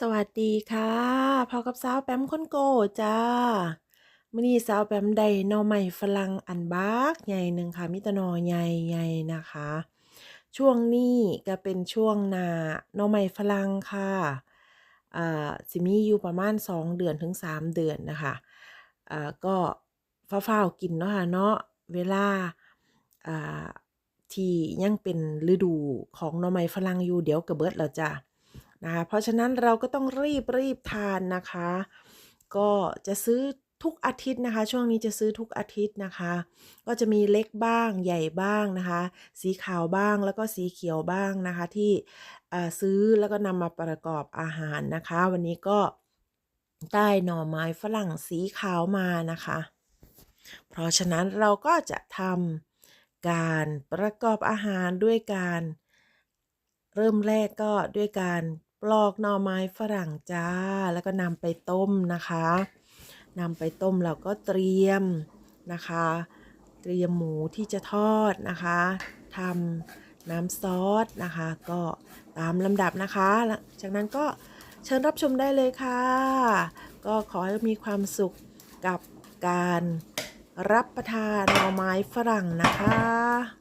สวัสดีค่ะพอกับสาวแปมคนโกจ้ามื้อนี้สาวแปมได้น่อไม้ฝรั่งอันบักใหญ่หนึ่งค่ะมีแต่หน่อใหญ่ๆนะคะ ช่วงนี้ก็เป็นช่วงนาน่อไม้ฝรั่งค่ะอ่าสิมีอยู่ประมาณ 2 เดือนถึง 3 เดือนนะคะอ่าก็ฟ้าวๆกินเนาะค่ะเนาะเวลาอ่าที่ยังเป็นฤดูของน่อไม้ฝรั่งอยู่เดี๋ยวก็เบิดแล้วจ้ะ นะคะเพราะฉะนั้นเราก็ต้องรีบรีบทานนะคะ ก็จะซื้อทุกอาทิตย์นะคะ ช่วงนี้จะซื้อทุกอาทิตย์นะคะ ก็จะมีเล็กบ้างใหญ่บ้างนะคะ สีขาวบ้างแล้วก็สีเขียวบ้างนะคะ ที่ซื้อแล้วก็นำมาประกอบอาหารนะคะ วันนี้ก็ได้หน่อไม้ฝรั่งสีขาวมานะคะ เพราะฉะนั้นเราก็จะทำการประกอบอาหารด้วยการเริ่มแรกก็ด้วยการ ปลอกหน่อไม้ฝรั่งจ้า แล้วก็นำไปต้มนะคะนำไปต้มเราก็เตรียมนะคะ เตรียมหมูที่จะทอดนะคะทำน้ำซอสนะคะ ก็ตามลำดับนะคะ จากนั้นก็เชิญรับชมได้เลยค่ะ ก็ขอให้มีความสุขกับการรับประทานหน่อไม้ฝรั่งนะคะ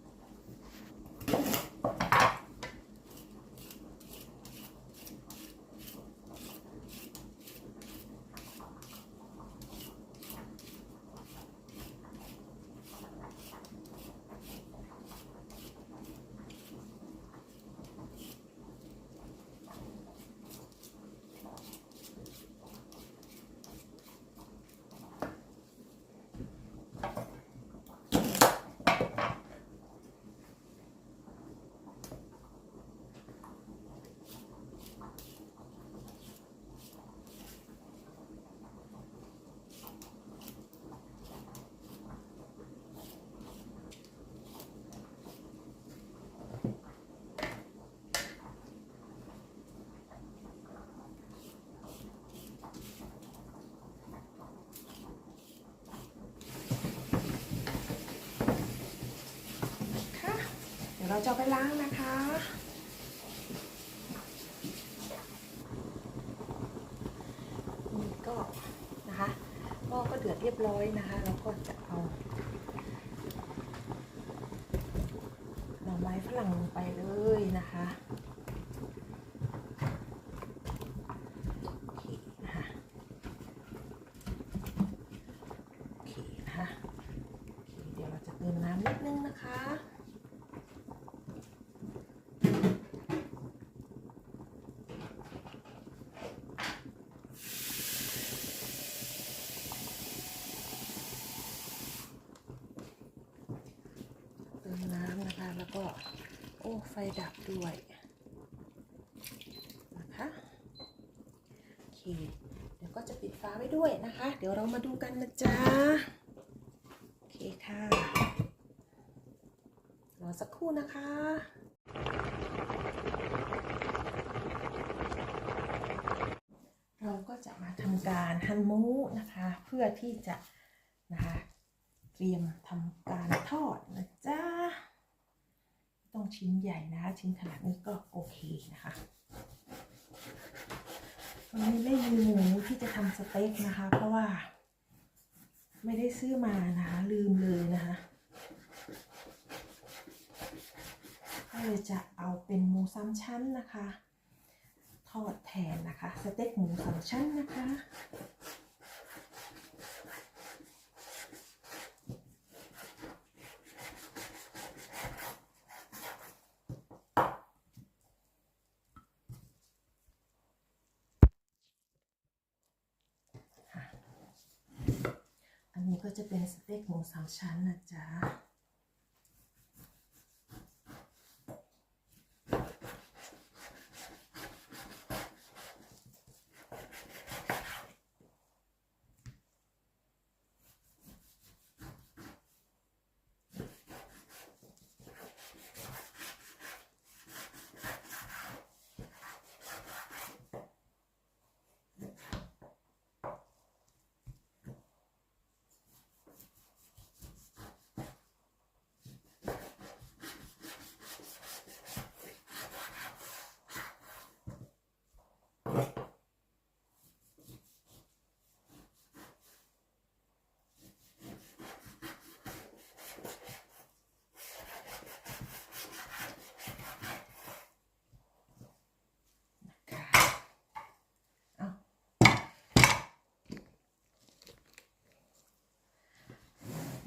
เราจะไปล้างนะคะ นี่ก็นะคะหม้อก็เดือดเรียบร้อยนะคะแล้วก็จะเอาหน่อไม้ฝรั่งลงไปเลยนะคะโอเคนะคะโอเคนะคะเดี๋ยวเราจะเติมน้ำนิดนึงนะคะ เติมน้ำนะคะ แล้วก็ โอ้ ไฟ ดับด้วยนะคะโอเคเดี๋ยวก็จะปิดฝาไว้ด้วยนะคะ เดี๋ยวเรามาดูกันนะจ๊ะโอเคค่ะรอสักครู่นะคะเราก็จะมาทำการหั่นหมูนะคะ เพื่อที่จะนะคะเตรียมทำการทอดนะจ๊ะ ต้องชิ้นใหญ่นะ ชิ้นขนาดนี้ก็โอเคนะคะวันนี้ไม่มีหมูที่จะทำสเต็กนะคะ เพราะว่า ไม่ได้ซื้อมานะคะลืมเลยนะคะก็เลยจะเอาเป็นหมูสามชั้นนะคะ ทอดแทนนะคะ สเต็กหมูสามชั้นนะคะ จะเป็นสเต็กหมูสามชั้นนะจ๊ะ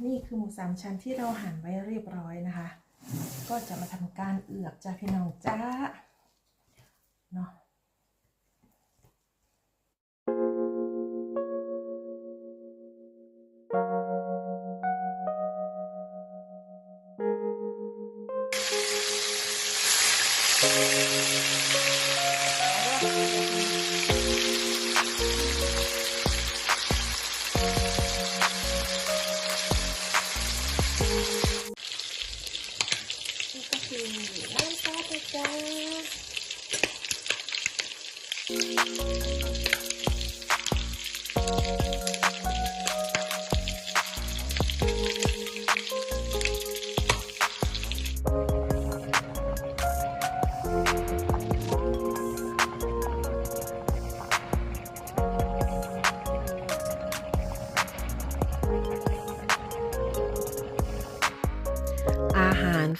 นี่คือหมูสามชั้นที่เราหั่นไว้เรียบร้อยนะคะ ก็จะมาทำการเอือบจ้าพี่น้องจ้าเนาะนี่ก็ำ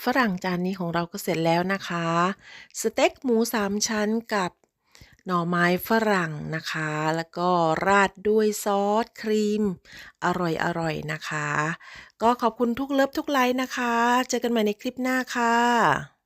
ฝรั่งจานนี้ของเราก็เสร็จแล้วนะคะ สเต็กหมูสามชั้นกับหน่อไม้ฝรั่งนะคะ แล้วก็ราดด้วยซอสครีม อร่อยอร่อยนะคะ ก็ขอบคุณทุกเลิฟทุกไลค์นะคะ เจอกันใหม่ในคลิปหน้าค่ะ